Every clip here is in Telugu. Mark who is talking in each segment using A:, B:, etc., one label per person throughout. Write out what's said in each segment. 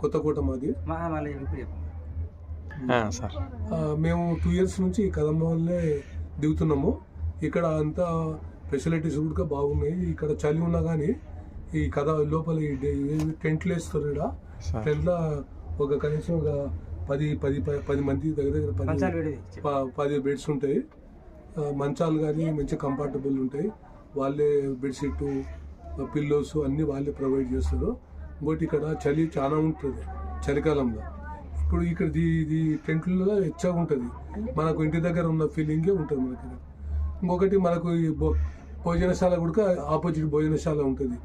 A: కొత్తకోట మాది.
B: సార్.
A: మేము టూ ఇయర్స్ నుంచి ఈ కదంబ వల్లే దిగుతున్నాము. ఇక్కడ అంతా ఫెసిలిటీస్ కూడా బాగున్నాయి. ఇక్కడ చలి ఉన్నా కానీ ఈ కథ లోపల టెంట్లు వేస్తారు ఇక్కడ టెంట్లో ఒక కనీసం ఒక పది పది పది మంది దగ్గర దగ్గర పది పది బెడ్స్ ఉంటాయి. మంచాలు కానీ మంచి కంఫర్టబుల్ ఉంటాయి. వాళ్ళే బెడ్షీట్ పిల్లోస్ అన్నీ వాళ్ళే ప్రొవైడ్ చేస్తారు. బట్ ఇక్కడ చలి చాలా ఉంటుంది చలికాలంలో. ఇప్పుడు ఇక్కడ ఇది టెంట్లో హెచ్చగా ఉంటుంది. మనకు ఇంటి దగ్గర ఉన్న ఫీలింగే ఉంటుంది మనకి ఇంకొకటి మనకు ఈ భోజనశాల కూడా ఆపోజిట్ భోజనశాల ఉంటుంది.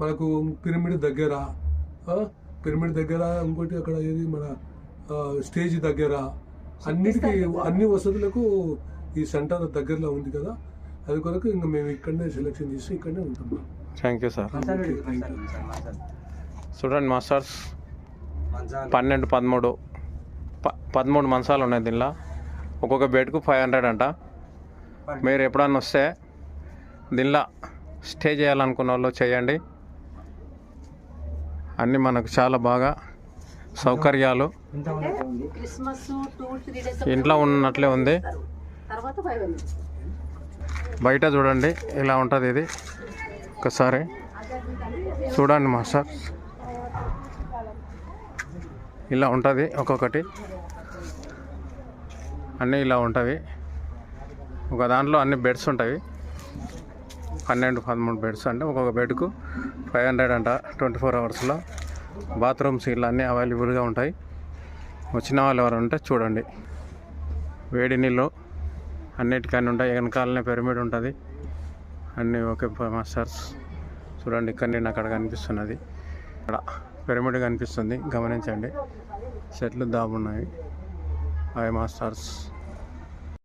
A: మనకు పిరమిడ్ దగ్గర పిరమిడ్ దగ్గర ఇంకోటి అక్కడ ఏది మన స్టేజ్ దగ్గర అన్నిటికీ అన్ని వసతులకు ఈ సెంటర్ దగ్గరలో ఉంది కదా. అది కొరకు ఇంకా మేము ఇక్కడనే సెలెక్షన్ చేసి ఇక్కడనే ఉంటున్నాం.
B: Thank you sir
C: thank you
B: చూడండి మాస్టర్స్. పన్నెండు పదమూడు. ప పదమూడు మంచాలు ఉన్నాయి దీనిలో. ఒక్కొక్క బెడ్కు ఫైవ్ హండ్రెడ్ అంట. మీరు ఎప్పుడన్నా వస్తే దీనిలో స్టే చేయాలనుకున్న వాళ్ళు చేయండి. అన్నీ మనకు చాలా బాగా సౌకర్యాలు. ఇంట్లో ఉన్నట్లే ఉంది. బయట చూడండి ఇలా ఉంటుంది ఇది. ఒకసారి చూడండి మాస్టర్ ఇలా ఉంటుంది ఒక్కొక్కటి. అన్నీ ఇలా ఉంటుంది ఒక దాంట్లో అన్ని బెడ్స్ ఉంటాయి పన్నెండు పదమూడు బెడ్స్ అంటే ఒక్కొక్క బెడ్కు ఫైవ్ హండ్రెడ్ అంట ట్వంటీ ఫోర్ అవర్స్లో. బాత్రూమ్స్ ఇలా అన్నీ అవైలబుల్గా ఉంటాయి. వచ్చిన వాళ్ళు ఎవరు ఉంటే చూడండి. వేడి నీళ్ళు అన్నిటికన్నీ ఉంటాయి. వెనకాలనే పిరమిడ్ ఉంటుంది. అన్నీ ఓకే మాస్టర్స్. చూడండి ఇక్కడ నేను అక్కడ కనిపిస్తున్నది. అక్కడ పిరమిడ్ కనిపిస్తుంది గమనించండి. చెట్లు దాబున్నాయి. అవి మాస్టర్స్